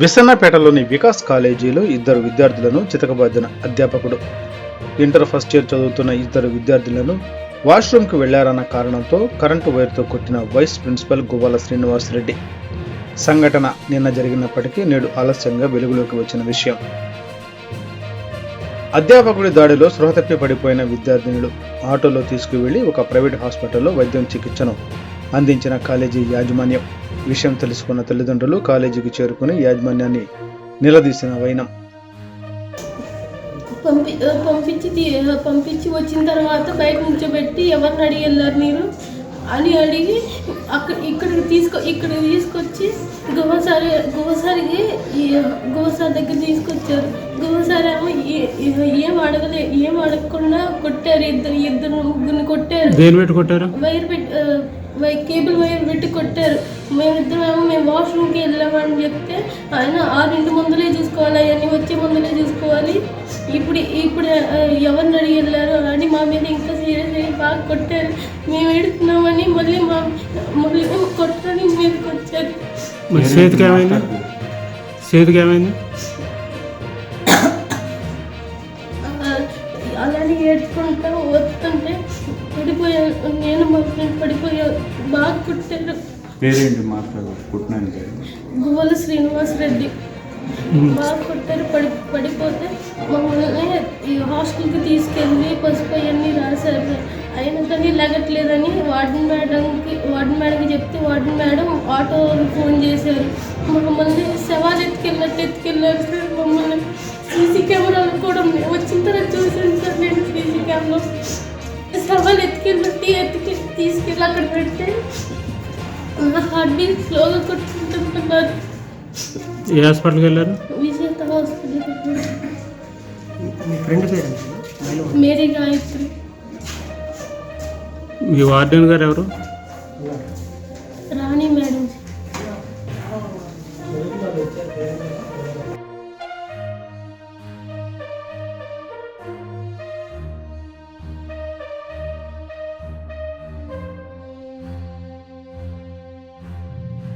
విసన్నపేటలోని వికాస్ కాలేజీలో ఇద్దరు విద్యార్థులను చితకబాదిన అధ్యాపకుడు. ఇంటర్ ఫస్ట్ ఇయర్ చదువుతున్న ఇద్దరు విద్యార్థులను వాష్రూమ్కి వెళ్ళారన్న కారణంతో కరెంటు వైర్తో కొట్టిన వైస్ ప్రిన్సిపల్ గువ్వాల శ్రీనివాసరెడ్డి. సంఘటన నిన్న జరిగినప్పటికీ నేడు ఆలస్యంగా వెలుగులోకి వచ్చిన విషయం. అధ్యాపకుడి దాడిలో స్పృహ తప్పి పడిపోయిన విద్యార్థినులు ఆటోలో తీసుకువెళ్ళి ఒక ప్రైవేట్ హాస్పిటల్లో వైద్యం చికిత్సను అందించిన కాలేజీ యాజమాన్యం. విషయం తెలుసుకున్న తల్లిదండ్రులు కాలేజీకి చేరుకుని యాజమాన్యాన్ని నిలదీసిన వైనం. పంపి పంపించి పంపించి వచ్చిన తర్వాత బయట నుంచోబెట్టి ఎవరిని అడిగి వెళ్ళారు మీరు? అని అడిగి అక్కడ ఇక్కడికి తీసుకో ఇక్కడికి తీసుకొచ్చి గుహసారి గుహసారికి ఈ గుహసారి దగ్గర తీసుకొచ్చారు. గుహసారి ఏమో ఏ- అడగలే ఏం అడగకుండా కొట్టారు ఇద్దరు ఇద్దరు ముగ్గురిని కొట్టారు. వైర్ పెట్టి వై కేబుల్ వైర్ పెట్టి కొట్టారు. మేమిద్దరం ఏమో మేము వాష్రూమ్కి వెళ్ళామని చెప్తే ఆయన ఆరింటి ముందులే చూసుకోవాలి అవన్నీ వచ్చే ముందులే చూసుకోవాలి. ఇప్పుడు ఇప్పుడు ఎవరిని అడిగి వెళ్ళారు? అని మా మీద ఇంకా సీరియస్ అయ్యి బాగా కొట్టారు. మేము ఎడుతున్నామని మళ్ళీ మా మళ్ళీ కొట్టడానికి మీదకి వచ్చారు. మరి చేతికి ఏమైంది? చేతికి ఏమైంది? ఆ, అలానే ఏడ్చుకుంటా వస్తుంటే నేను మా ఫ్రెండ్ పడిపోయాను బాగా కొట్టారు పేరేంటి మాట్లాడు గువ్వల శ్రీనివాస్ రెడ్డి బాగా కొట్టారు పడి పడిపోతే మమ్మల్ని ఈ హాస్టల్కి తీసుకెళ్ళి పసుపు అవన్నీ రాశారు. అయినా కానీ లెగట్లేదని వార్డెన్ మేడంకి వార్డెన్ మేడంకి చెప్తే వార్డెన్ మేడం ఆటో ఫోన్ చేశారు. మమ్మల్ని శవాలు ఎత్తుకెళ్ళినట్టు ఎత్తుకెళ్ళారు. సార్ మమ్మల్ని సీసీ కెమెరాలు కూడా వచ్చిన తర్వాత చూసాను సార్ నేను సీసీ కెమెరా శవాలు ఎత్తుకెళ్ళినట్టు ఎత్తుకి తీసుకెళ్ళి అక్కడ పెడితే నా హార్ట్ బీట్ స్లోగా కొట్టుకుంటున్నారు ఏ హాస్పిటల్కి వెళ్ళారు? విజేత హాస్పిటల్ మీ ఫ్రెండ్ పేరు మేరీ గాయత్రి. మీ వార్డెన్ గారు ఎవరు?